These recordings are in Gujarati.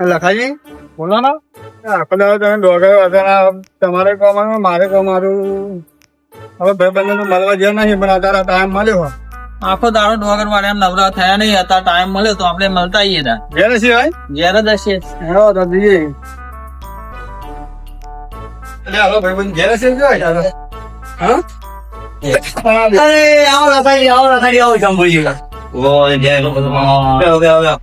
લખાજી બોલો ને. આખો દાડો તમે ડોગર વધારા તમારે કમાવાનું મારે કમારું હવે ભાઈ બંને મળવા જ્યાં નહીં પણ અત્યારે ટાઈમ મળ્યો આખો દાડો ડોગર વાળા એમ નવરા થયા નહીં હતા ટાઈમ મળ્યો તો આપણે મળતા આવીએ તા. ઘેર સિવાય ઘેર જ હશે હેલો તો જઈએ. એટલે ભાઈ બંધ ઘેર છે જોઈ હા? અરે આવો લખાડી આવો લખાડી આવો જંબુજી ઓ જય બેહો બેહો.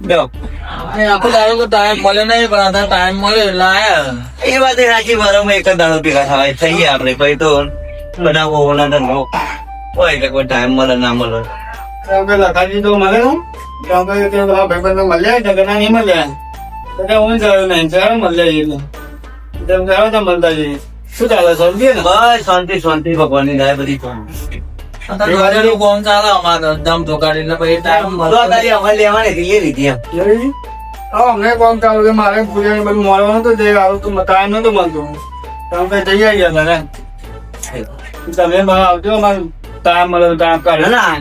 બેહો એ આખો દાડો તો ટાઈમ મળ્યો નહીં પણ અત્યારે ટાઈમ મળ્યો એટલે આયા એ વાત સાચી વારોમાં એક જ દાડો ભેગા થવાય. થઈએ આપણે પછી તો બનાવો ઓલા ધંધો હોય એટલે કોઈ ટાઈમ મળે ના મળે. લખાજી તો મળે મળ્યા જગના નહીં મળ્યા. હું જયું નહીં ચાલો મળ્યા એટલે તેમ ચાલો તો મળતા જઈએ. શું ચાલે સમજીએ બસ શાંતિ શાંતિ ભગવાનની દયા બધી અત્યારે ચાલે અમારે ધમ ધોકાડી એટલે પછી ટાઈમ મળતો અમારે લેવાની લીધી એમ. અમને કોણ ચાલુ કે મારે પૂજાને બધું મળવાનું તો જઈ આવું તો ટાઈમ નતો મળતો તમે કઈ જઈ આવ્યા હતા તમે બહાર આવજો અમારે. ટાઈમ મળે તો ટાઈમ કાઢે. ના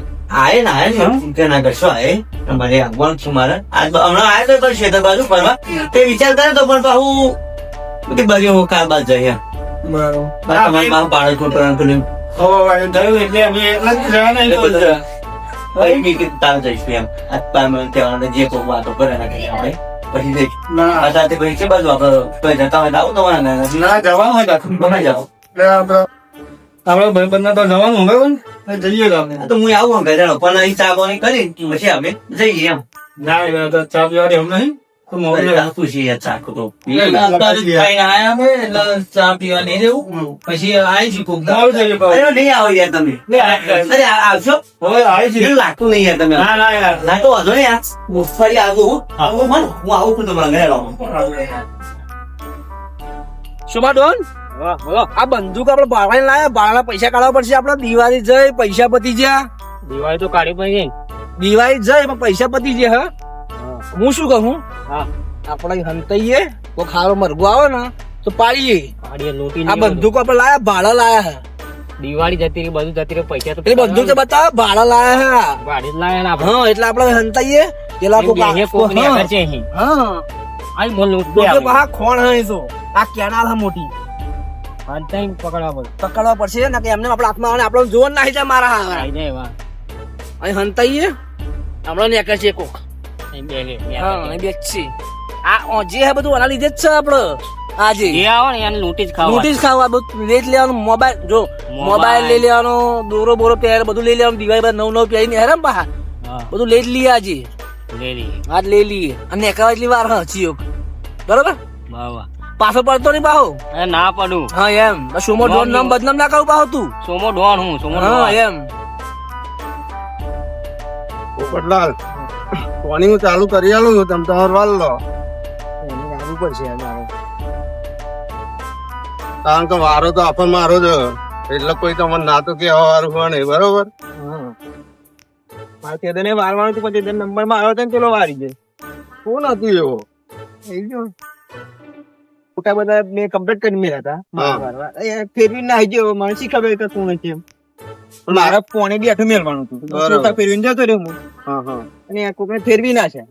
આયે ના આયે ને. ચિંતા ના કરશો આયે? તમારે આગવાનું છું મારે. આજ હમણાં આયે તો કરશે તો બાજુ ફરવા. તે વિચાર કરે તો પણ પાછું બધી બાજુ હું કાર બાદ જઈએ બરાબર. તમારી પાસે બાળક પેલું હવે થયું એટલે અમે એટલા જ રહ્યા નહીં ભાઈ બી કે તાર જઈશું એમ. આ તાર મને કહેવાના જે કોઈ વાતો કરે ના કરીએ આપણે. પછી જઈશ. ના. આ સાથે પછી છે બાજુ આપણે કોઈ જતા હોય તો આવું તમારા ના ના જવાનું હોય તો બનાવી જાઓ. આપડે ભાઈ બંધ તો જવાનું હવે ને? જઈએ તો તો હું આવું ઘરે પણ અહીં ચા પાણી કરી પછી અમે જઈએ એમ. ના ચા પીવાની હમ નહીં. પછી આ- બંદૂક આપડે ભાડાને લાયા. ભાડાના પૈસા કાઢવા પડશે આપડે દિવાળી જઈ પૈસા પતી ગયા દિવાળી તો કાઢી પડી દિવાળી જઈ પણ પૈસા પતી ગયા હા. હું શું કહું? હા. આપણે હંતાઈએ તો ખારો મરઘો આવે ને તો પાડીએ. પાડીએ લોટી આ બંદૂક આપડે લાયા ભાડા લાયા હે. દિવાળી જતી રહી બધું જતી રહી પૈસા તો એ બધું તો બતાવ ભાડા લાયા હે. ભાડે લાયા ને હા એટલે આપણે હંતાઈએ પેલા આ- હા. અહીં. હા. આઈ બોલ બોલજો બહા ખોણ હે તો. આ કેનાલ હે મોટી. પકડવા બોલ પકડવા પડશે ને કે એમને આપણે હાથમાં આવે ને આપણને જોવા નાખી જાય મારા હા આઈ જાય વાહ અહીં હંતાઈએ. હમણાં નેકર છે કોક. હા છે. આ જે હે બધું આના લીધે જ છે આપણો આજે જે. આવો ને એને લૂંટી જ ખાવા. નોટિસ ખાવા બધું લઈ જ લેવાનું મોબાઈલ જો મોબાઈલ. લઈ લેવાનો દોરો બોરો પહેર બધું લઈ લેવાનું દિવાળી પર નવ નવ પહેરીને હેરામ બહાર હા. બધું લઈ જ લઈએ આજે. લે લઈએ. આજ લઈ લઈએ. અને એકાવા એટલી વાર હા ચિયોક બરોબર? બાવા પાછો પડતો નહીં બાહો અરે ના પડું. હા એમ. સોમો ડોન નામ બદનામ ના કરું બાહો તું. સોમો ડોન હું સોમો હા એમ. પોપટલાલ પાણી હું ચાલુ કરી આલું છું તમે તમારે વાલ લો. આવવું પડશે અમારે કારણ કે વારો તો આપણ મારો જ એટલે કોઈ તમને ના તો કેવા વારું હોય નહીં બરોબર? મારે તે દને વારવાનું હતું પછી નંબરમાં આવ્યો તો પેલો વારી જાય કોણ હતું એવો? ફોટા બધા મેં કમ્પ્લીટ કરી મેળ્યા હતા. એ ફેરવી ના આવી ગયો મને શી ખબર કે કોણ છે એમ. મારે પોણે બી આઠું મેળવાનું હતું. ફેરવીને જતો રહ્યો હું. હા હા. અને આ કોકને ફેરવી ના છે.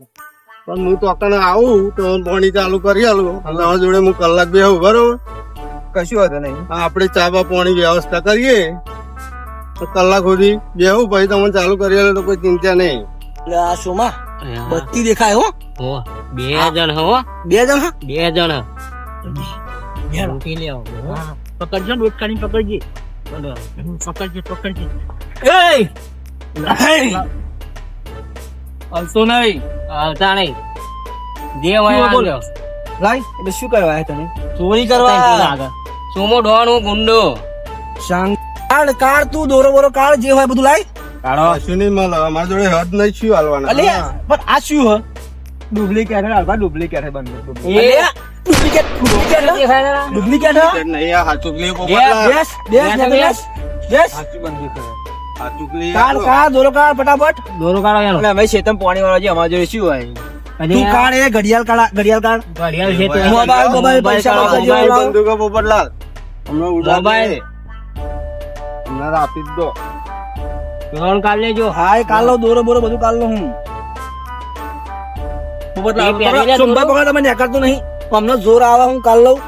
પણ હું તો અકણ આવું તો પાણી ચાલુ કરી આલું. તમારા જોડે હું કલાક બેહું બરોબર? કશું હતું નહીં. આપણે ચાબા પાણી વ્યવસ્થા કરીએ. તો કલાક સુધી બેહું પછી તમને ચાલુ કરી આલો તો કોઈ ચિંતા નહીં. એટલે આ શોમાં બત્તી દેખાય હો. હો બે જણ હો. બે જણ હા? બે જણ પકડજો ડોટ કાઢી પકડજે. પકડજે પકડજે એ હલતો નહીં આવતા નહીં જે હોય શું બોલ? લાઈ એટલે શું કરવા આવ્યા તને ચોરી કરવા લાગે. સોમો ડોન હું ગુંડો શાંત કાળ કાળ તું દોરો બોરો કાળ જે હોય બધું લાઈ કશું નહીં મળે અમારા જોડે હદ નહીં શું હાલવાના અલે પણ આ શું હ ડુપ્લિકેટ હે આલ્બા ડુપ્લિકેટ હે બંદૂક એ ડુપ્લિકેટ ડુપ્લિકેટ? ડુપ્લિકેટ નહીં આ પોપટલાલ. બેસ બેસ બેસ, બેસ કાર કરે. દોરો કાર ફટાફટ દોરો કાઢો એનો. અમે શેતમ પાણી વાળા છે અમારા જોડે શું હોય તું કાઢ એ ઘડિયાળ કાઢ ઘડિયાળ કાઢ ઘડિયાળ છે તે. મોબાઈલ, મોબાઈલ, પૈસા. મોબાઈલ. બંદૂકો પોપટલાલ હમણાં ઉડા મોબાઈલ. હમણાં આપી દો ડોન કાલ લેજો હા એ કાલ લો દોરો બોરો બધું કાલ લો હું પોપટલાલ, સોમભાઈ પકડો, તમે નીકળતો નહીં અમને જોર આવે હું કાલ લઉં.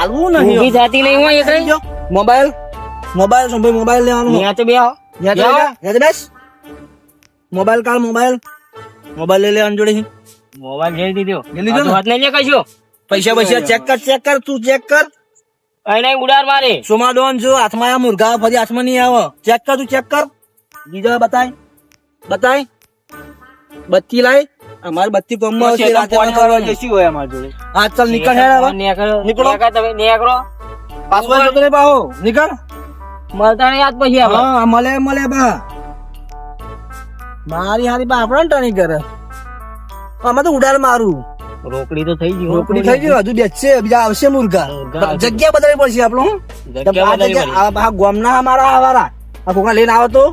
આલવું નહીં. ઊભી જાતી નહીં હોય એ mobile mobile mobile Sombhai mobile લેવાનો. ત્યાં તો બે આવો. રહે યાદ બેસ. મોબાઈલ કાલ મોબાઈલ. મોબાઈલ લઈ લે જોડે મોબાઈલ લઈ દીધો. દીધો ને? હાથ નહીં લે કશું? પૈસા પૈસા ચેક કર ચેક કર તું ચેક કર. અહીં ઉડાર મારે. સોમા ડોન જો હાથમાં આ મુર્ગા ફરી હાથમાં નહીં આવે. ચેક કર તું ચેક કર. બીજા બતાય. બતાય. બત્તી લાય. અમારી બત્તી કોમમાં છે રાતે ફોન કરવા જશી હોય અમાર જોડે. હા ચાલ નીકળ હવે. નીકળો. તમે નીકળો પાસવર્ડ જતો રે બાહો નીકળ. મળતા નહીં આજ પછી હા મળે મળે બા. મારી હારી બા આપણા ટણી કરે. આમાં તો ઉડાડ મારું. રોકડી તો થઈ ગઈ રોકડી થઈ ગઈ હજુ બેસશે બીજા આવશે મુર્ગા. જગ્યા બદલવી પડશે આપણું જગ્યા આ આ અમારા આવારા. આ કોકા લઈને આવે તો.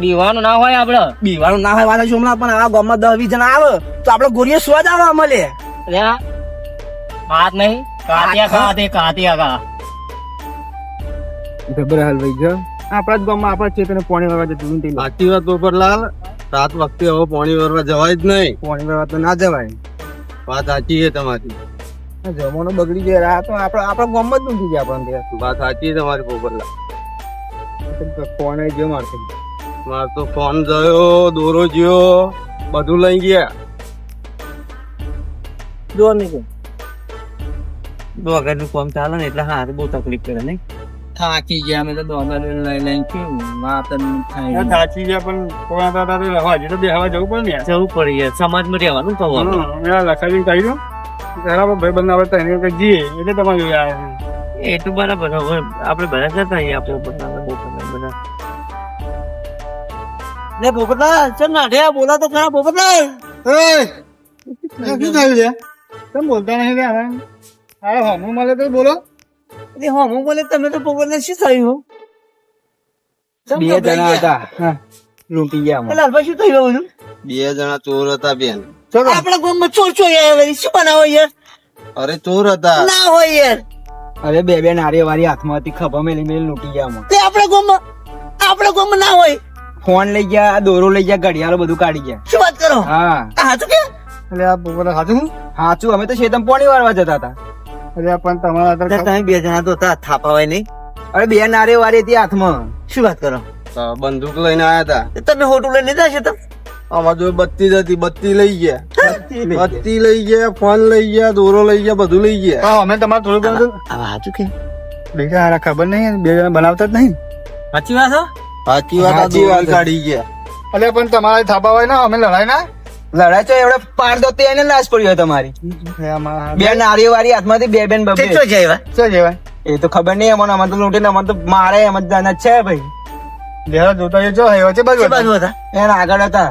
દીવાનું ના હોય આપડે. બીવાનું ના હોય વાત છું હમણાં પણ આ ગામમાં દસ વીસ જણા આવે તો આપડે ગોરીએ સ્વાદ આવે મળે વાત નહીં કાતિયા કાતે કાતિયા કા ગભરા ભાઈ જો. આપણા જ ગામમાં આપણા ચેતને પાણી વરવા જતું નથી સાચી વાત પોપટલાલ રાત વખતે હવે પાણી વરવા જવાય જ નહીં. પાણી વરવા તો ના જવાય. વાત સાચી છે તમારી. આ જમાનો બગડી જાય તો આપણા આપણા ગામમાં જ નથી જાય આપણને વાત સાચી છે તમારી ફોન આવી ગયો મારથી. માર તો ફોન ગયો દોરો ગયો બધું લઈ ગયા. દોર નહીં ડોગરનું કામ ચાલે ને એટલે હારું બહુ તકલીફ કરે નહીં. થાકી ગયા અમે તો દોગા લઈને લઈ લઈને કેવું વાત થાય. થાકી ગયા પણ કોઈ હતા તો રહેવા હજી તો બેહવા જવું પડે ને જવું પડી સમાજમાં રહેવાનું તો લખાવીને કહી દો પેલા ભાઈ બંધ આવે તો એને કંઈક જઈએ એટલે તમારે એ તો બરાબર હવે આપણે બધા જતા અહીંયા આપણે બધા ને પોપટલાલ ચલ ના બોલા તો ખરા પોપટલાલ શું થયું છે? તમે બોલતા નહીં લે હવે? અરે હમું મળે તો બોલો. અરે હા બોલે તમે તો પોપટલાલ શું થયું? બે જણા હતા લૂંટી ગયા લાલભાઈ શું થયું બધું? બે જણા ચોર હતા બેન. ચલો. આપણા ગામમાં ચોર ચોર યાર શું બનાવો યાર? અરે ચોર હતા. ના હોય યાર. અરે બે બે નારી વારી હાથમાં હતી ખભા મેલી મેલી લૂંટી ગયા આપણા ગામમાં આપણા ગામમાં ના હોય. ફોન લઈ ગયા દોરો લઈ ગયા ઘડિયાળો બધું કાઢી ગયા. શું વાત કરો? હા. સાચું કે? એટલે આ પોપટ સાચું સાચું અમે તો શેતમ પાણી વાળવા જતા હતા. અરે પણ તમારા તો તમે બે જણા તો હતા થાપાવાય નહીં અરે બે નારે વારી હતી હાથમાં. શું વાત કરો? બંદૂક લઈને આયા હતા. તમે હોટલ લઈને લીધા છે તમે આમાં જો બત્તી જ હતી બત્તી લઈ ગયા. બત્તી લઈ ગયા? ફોન લઈ ગયા દોરો લઈ ગયા બધું લઈ ગયા. હા અમે તમારે થોડું બધું સાચું કે? બીજા હારા ખબર નહીં બે જણા બનાવતા જ નહીં. સાચી વાત હો? સાચી વાત સાચી વાત કાઢી ગયા. એટલે પણ તમારે થાપા હોય ને અમે લડાય ના? લડાય તો એવડે પાર દો તે એને લાશ પડી હોય તમારી. બે નારીઓ વાળી હાથમાંથી બે બેન બબે. તે ચો જાય શું જેવા એ તો ખબર નહીં અમને અમને તો લૂંટીને અમને તો મારે એમ જ જાના છે ભાઈ. જેવા જોતા જો હે છે બાજુ બાજુ હતા એના આગળ હતા.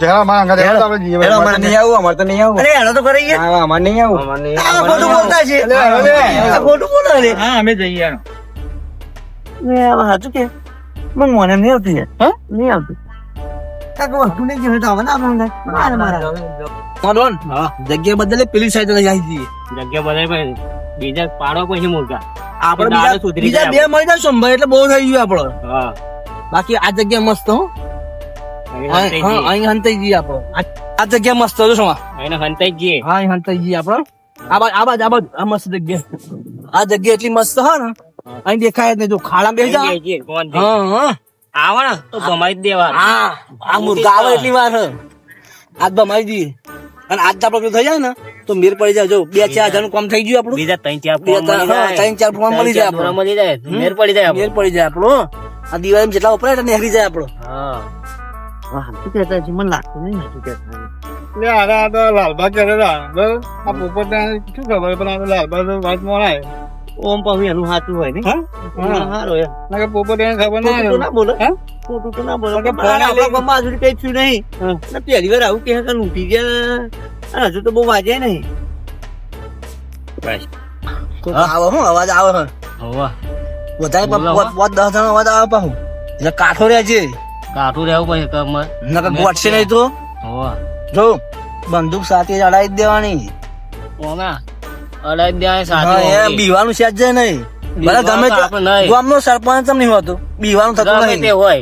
જેવા અમારા આગળ હતા આપણે જઈએ હેલો, અમારે નહીં આવું અમારે તો નહીં આવું. અરે હેલો તો કરી ગયા. હા અમારે નહીં આવું. અમારે આ ખોટું બોલતા છે. આ ખોટું બોલે છે. હા અમે જઈએ આ સાચું કે? મને મને નહીં આવતું યાર. નહીં આવતું. કાકા વસ્તુ નહીં ગયું તો હવે ના આપણને મારે મારા. મારોન જગ્યા બદલે પેલી સાઈડ લઈ જાય છે. જગ્યા બધાય ભાઈ બીજા પાડો પછી મુર્ગા આપણે બીજા બીજા બે મળી જાય સંભાઈ એટલે બહુ થઈ ગયું આપણો. હા. બાકી આ જગ્યા મસ્ત હો. અહીં હા હંતાઈ જઈએ. આપણો. આ જગ્યા મસ્ત હો શું. અહીં હંતાઈ જઈએ. હા અહીં હંતાઈ જઈએ આપણો. આ બાજ આ બાજ આ બાજ આ મસ્ત જગ્યા. આ જગ્યા એટલી મસ્ત હા ને. અહીં દેખાય જ નહીં. જો ખાડા બેસી જા? હા હા. આવો ને તો ભમાઈ જ દેવાનું. હા આ મુર્ગા આવે એટલી વાર આજ ભમાઈ દી અને આજ તો થઈ જાય ને તો મેર પડી જાય. જો બે ચાર હજારનું કામ થઈ ગયું આપણું. બીજા ત્રણ ચાર ત્રણ, મળી જાય. ચાર ફોન મળી જાય ત્રણ મળી જાય મેર પડી જાય મેર પડી જાય આપણો આ દિવાળી જેટલા વપરાય એટલે નીકળી જાય આપણો. હા. હા શું કહેતા છે મને લાગતું નહીં શું કહેતા આરા આ લાલબા કરે આ પોપટ શું ખબર પણ આ લાલબા વાત મોણાય ઓમ પણ એનું સાચું હોય ને સારો એમ ના કે પોપટ એને ખબર ના ના બોલો હે? ખોટું તો ના બોલે કે પણ ફોન આપણા લઈ- હજુ કઈ થયું નહીં ને પહેલી વાર આવું કે કે ઉઠી ગયા અને હજુ તો બહુ વાજે નહીં આવો હું અવાજ આવે હે હોવા વધારે પાંચ પાંચ દસ જણા અવાજ આવે પાછું એટલે કાઠો રહે છે કાઠું રહેવું પછી કમર નકર ગોઠશે નહીં તો હોવા જો બંદૂક સાથે જ અડાઈ જ દેવાની ઓના બીવાનું છે જ નહીં. ભલે ગમે. ગામનો સરપંચ એમ નહીં હોતું. બીવાનું થતું નહીં. તે હોય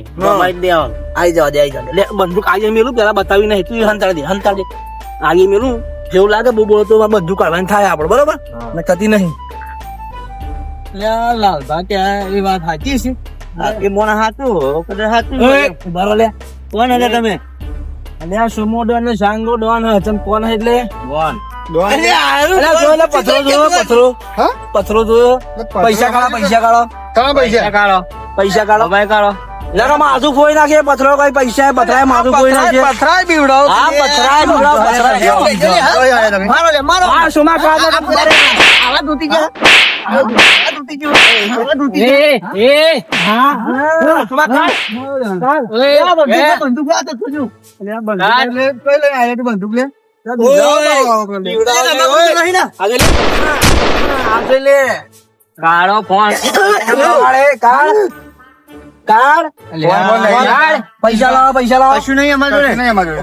આઈ જવા દે આવી જવા દે. લે બંદૂક આગે મેલું પેલા બતાવી નહીં તું હંતાડ દે હંતાડ દે. આગે મેલું જેવું લાગે બહુ બોલો તો બધું કાઢવાનું થાય આપણે બરોબર? ને થતી નહીં. લાલભા કે એ વાત સાચી છે. એ મોણા હાથું કદાચ હાથું બરો લે. કોણ હતા તમે? અને આ સુમો ડોન ને સાંગો ડોન હચન કોણ એટલે? ડોન. પથરો જો પથરો? હા? પથરો જો પૈસા કાઢો પૈસા કાઢો. પૈસા? કાઢો. પૈસા કાઢો. ભાઈ કાઢો. લડો માથું ફોઈ નાખે પથરો કઈ પૈસા પથરાય માથું ફોઈ નાખે. પથરાય બીવડાવો હા પથરાય બીવડાવ, પથરાય. મારો લે મારો. હા સુમા કાઢો આવા દૂતી ગયા. પૈસા લાવો પૈસા લાવો કશું નહીં અમારે જોડે નહીં અમારે જોડે.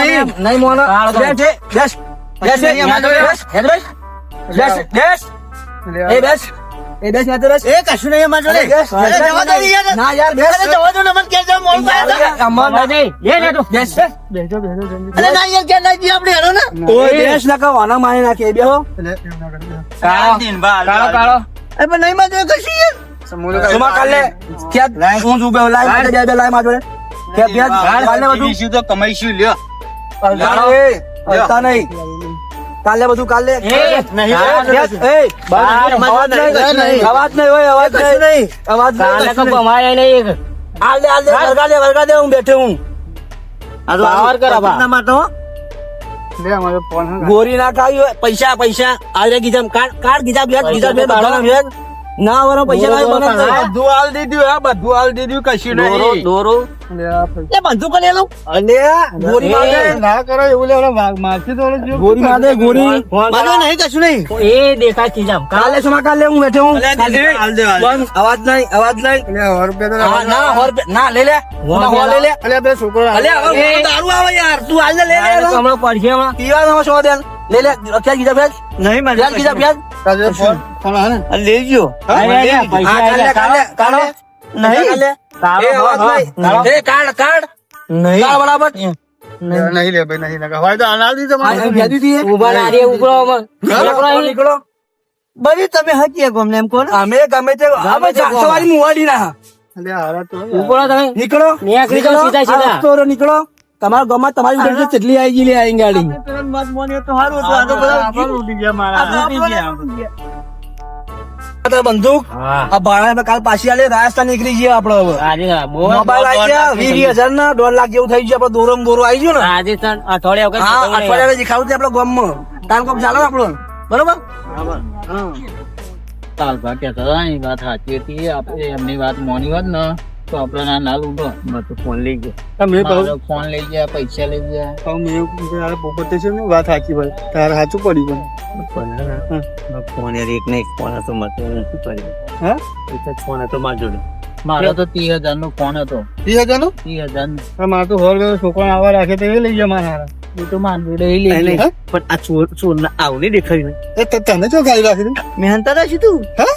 નહીં, નહીં મોનો બેસ બેસ બેસ બેસ બેસ એ બેસ. એ બેસ યાર બેસ. એ કશું નહીં અમાર જોડે. જવા દો યાર. ના યાર બેસ. જવા દો ને અમને કે જો મોલ પાયા અમાર ના. ભાઈ, એ ના તો બેસ. બેસો બેસો અરે ના યાર કે ક્યાં દી આપણે હેરો ને. ઓય બેસ ના વાના ના કે બેહો. કાઢો કાળો કાળો. એ પણ નહીં માં જો કશું યાર સુમા કાલે કે હું જુબે લાઈ માટે જાય બે લાઈ માં જોડે. કે બે કાલે બધું. તો કમાઈશું લ્યો. કાળો એ અડતા નહીં. કાલે બધું કાલે. નહીં. અવાજ નહીં નહીં. અવાજ નહીં હોય અવાજ નહીં. અવાજ નહીં કમાયા નહીં. આલ દે આલ દે વરગા દે વરગા દે હું બેઠો હું. આ તો પાવર કર ના. ગોરી ના ખાવી હોય પૈસા પૈસા. આલે ગીધા કાર્ડ કાર્ડ ગીધા વ્યાજ ગીધા ભાડા બધાના વ્યાજ ના વરો પૈસા લાવી બનો બધું હાલ દીધું હા બધું હાલ દીધું કશું નહીં. દોરો. લે બંધુ લઈ લઉં અલે ગોરી એ, માગે. ના કરો એવું લે ઓલા મારથી તો જો ગોરી માગે ગોરી. મારો નહીં કશું નહીં. એ દેખાય છે જામ. કાલે સુમા કાલે હું બેઠો હું. અવાજ નહીં અવાજ નહીં. લે હોર રૂપિયા તો ના હોર બે- ના લે લે. ના, હોર લે લે. અલે બે છોકરો અલે હવે દારૂ આવે યાર. તું હાલ લે લે હમણાં પડશે હમણાં પીવા નો સો દે. લે લે ક્યાં ગીધા ભેજ નહીં મારે કીધા ગીધા વ્યાજ તારે ફોન? ફોન હા ને? લેજો. અરે, અરે, પૈસા કાલે કાલે નહીં. નહીં. એ અવાજ કાઢો. નહીં. એ કાર્ડ કાર્ડ કાર્ડ બરાબર? નહીં. લે ભાઈ નહીં લગા હોય તો હાલ દીધો મારે વ્યાજી થી એ. ના રે, ઉભરો આમાં. નીકળો, બધી તમે હકી શકો અમને એમ કહો અમે ગમે તે અમે વાળી મુવાડી ના અલ્યા હારા તો ઉભરો તમે. નીકળો. નીકળી. સીધા, નીકળો. તમારા ગામમાં તમારી ઉડે કેટલી આવી ગયેલી આવી ગાડી? પેલા મત મોન્યો તો સારું હતું. આ તો બધા ઉડી ગયા મારા. આ તો બંદૂક આ ભાડા કાલ પાછી આલે રાજસ્થાન નીકળી ગયા આપડે હવે. મોબાઈલ આવી ગયા વીસ હજાર ના દોઢ લાખ જેવું થઈ ગયું આપડે દોરો ને આવી ગયું ને. રાજસ્થાન અઠવાડિયા વખત હા અઠવાડિયા દેખાવું છે આપડે ગામમાં. તાર કોક ચાલો આપણો. બરોબર? કહેતા હતા ને, વાત સાચી હતી આપણે એમની વાત મોની વાત ને. તો આપણે ના ના લૂંટો બધું ફોન લઈ ગયો. તમે કહું ફોન લઈ ગયા પૈસા લઈ ગયા. તો મેં એવું તારા પોપટે છે ને વાત સાચી ભાઈ. તારે સાચું પડ્યું પણ ફોન યાર એક ને એક ફોન હતો મારે તો શું કર્યું હા? એક જ ફોન હતો મારી જોડે. મારો તો ત્રીસ હજાર નો ફોન હતો. ત્રીસ હજાર નો ત્રીસ હજાર નો મારે તો હોર છોકરા આવવા આવા રાખે તો એ લઈ ગયા મારા હારા. તો માન લઈ નહીં, પણ આ ચોર ચોર ના આવું નહીં દેખાયું એ તને જો ગાડી રાખી દીધી? રાખી તું હા?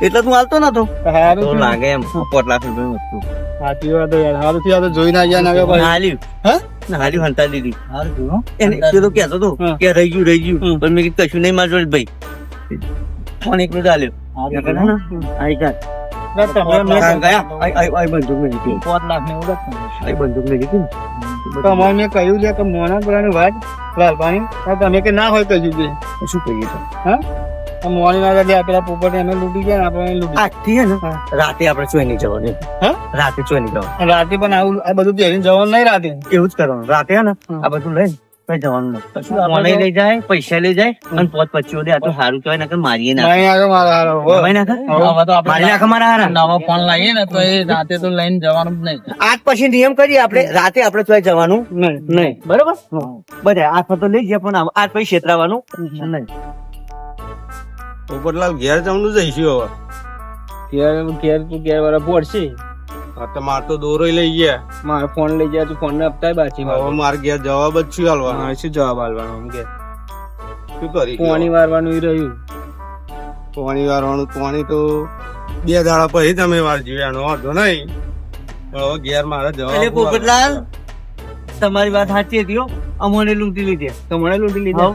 એટલે તું હાલતો નતો તો લાગે એમ પોત લાખ રૂપિયા વસ્તુ સાચી વાત યાર હારું થયું, આ તો જોઈને આવ્યા ને આવ્યા ભાઈ. હાલ્યું હા? હાલ્યું હંતા દીધી હારું થયું, એને તે તો કહેતો હતો કે રહી ગયું રહી ગયું પણ મેં કીધું કશું નહીં મારજો ભાઈ ફોન એક હો. આઈ ગયા મેં કહ્યું છે કે મોના પેલાની વાત લાલપાણી તમે કે ના હોય કહ્યું બી શું કહીએ હા મોની ના એટલે પેલા પોપટ અમે લૂટી ગયા આપણે આજથી ને રાતે આપણે ચોઈ નહીં જવાનું હા? રાતે ચોઈ નહીં જવાનું રાતે પણ આવું આ બધું પહેરીને જવાનું નહીં રાતે એવું જ કરવાનું રાતે હે ને આ બધું લઈને કઈ જવાનું મને લઈ જાય પૈસા લઈ જાય અને પોત પચીઓ દે આ તો સારું કહેવાય ના મારીએ ના નહીં આવ્યો મારા હારો. ખવાય નાખે? હવે તો આપણે મારી નાખે મારા હારા? નવો ફોન લાવીએ ને તો એ રાતે તો લઈને જવાનું જ નહીં. આજ પછી નિયમ કરીએ આપણે. રાતે આપણે ચોઈ જવાનું નહીં. નહીં. બરોબર? બધા આ તો લઈ જાય પણ આજ પછી છેતરાવાનું નહીં. પોપટલાલ ઘેર જવાનું જઈશું હવે. ઘેર ઘેર તું ઘેર વાળા પડશે તો માર તો દોરો લઈ ગયા. મારે ફોન લઈ ગયા તું ફોન ને આપતા બાછી હવે માર ઘેર જવાબ જ શું હાલવાનો? શું જવાબ હાલવાનો એમ કે. શું કરી પાણી વારવાનું ઈ રહ્યું. પાણી વારવાનું પાણી તો બે દાડા પછી તમે વાર એનો વાંધો નહીં. હવે ઘેર મારે એટલે પોપટલાલ તમારી વાત સાચી હતી હો. અમોને લૂંટી લીધી. તમારે લૂંટી લીધી?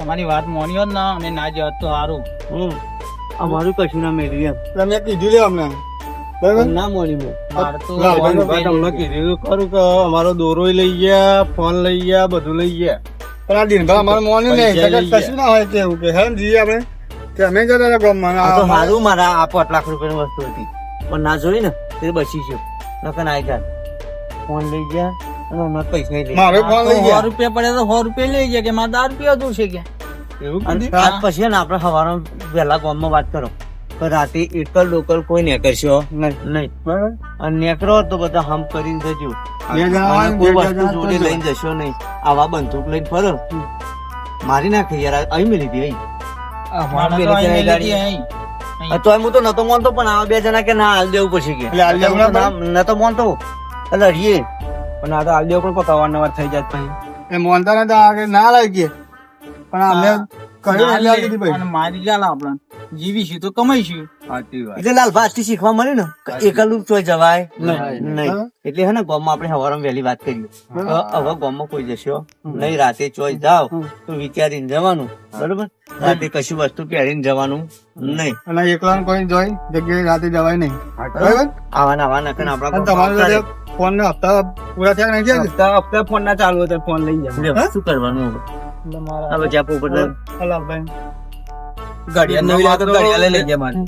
તમારી વાત મોની હોત ના અમે ના જત તો સારું હમ. અમારું કશું ના મેળવ્યું એમ. તમે કીધું લે અમને. બરાબર? ના મોડી મારે કીધું ખરું કે અમારો દોરો લઈ ગયા ફોન લઈ ગયા બધું લઈ ગયા. પણ આ દિનભર અમારે મોની નહીં પૈસા એટલે લઈ ગયા. કશું ના હોય કેવું કે. હે જઈએ આપણે? કે અમે જતા ગામમાં આ સારું મારા આ પાંચ લાખ રૂપિયાની વસ્તુ હતી. પણ ના જોઈ ને તે બચી છે નકર ના ગયા ફોન લઈ ગયા અને અમારા પૈસા લઈ ગયા. ફોન લઈ સો રૂપિયા પડે તો સો રૂપિયા લઈ ગયા કે મારે દારૂ રૂપિયા દૂર છે કે? એવું અને કીધું? પછી ને આપણે સવારમાં વહેલા ગામમાં વાત કરો. રાતે એકલ લોકલ કોઈ ને કરશો નહીં. બરાબર. અને નેકરો તો બધા હમ કરીને જજો. ને, કોઈ વસ્તુ જોડે લઈને જશો નહીં. આવા બંદૂક લઈને ફરો. મારી નાખે યાર. અહીં મેલી દી અહીં. તો હું તો નતો મોનતો પણ આવા બે જણા કે ના હાલ દેવું પછી કે. હાલ ના ના નતો માનતો. એટલે પણ આ તો આલ દેવો પણ પકાવવાનો વાત થઈ જાય પછી. એ મોનતા નતા કે ના લાગી ગયા પણ અમે કહ્યું ના ભાઈ. મારી ચાલ આપણે જીવીશું તો કમાઈશું. એટલે લાલથી શીખવા મળે ને એકલું તો જવાય નહીં. એટલે હે ને ગામમાં આપણે હવારમાં વહેલી વાત કરી હવે ગામમાં કોઈ જશો નહીં રાતે ચોઈ જાવ તો વિચારીને જવાનું. બરોબર? રાતે કશું વસ્તુ પહેરીને જવાનું. નહીં. અને એકલા કોઈ જોઈ જગ્યાએ રાતે જવાય નહીં. બરાબર? આવાના આવા નકર અને આપણા તમારે ફોન ના હપ્તા પૂરા થયા નહીં? હપ્તા હપ્તા ફોન ના ચાલુ હોય તો ફોન લઈ જાય શું કરવાનું હવે? જ્યાં ભાઈ ઘડિયાળ નવી લાગે ઘડિયાળ લઈ જાય મારે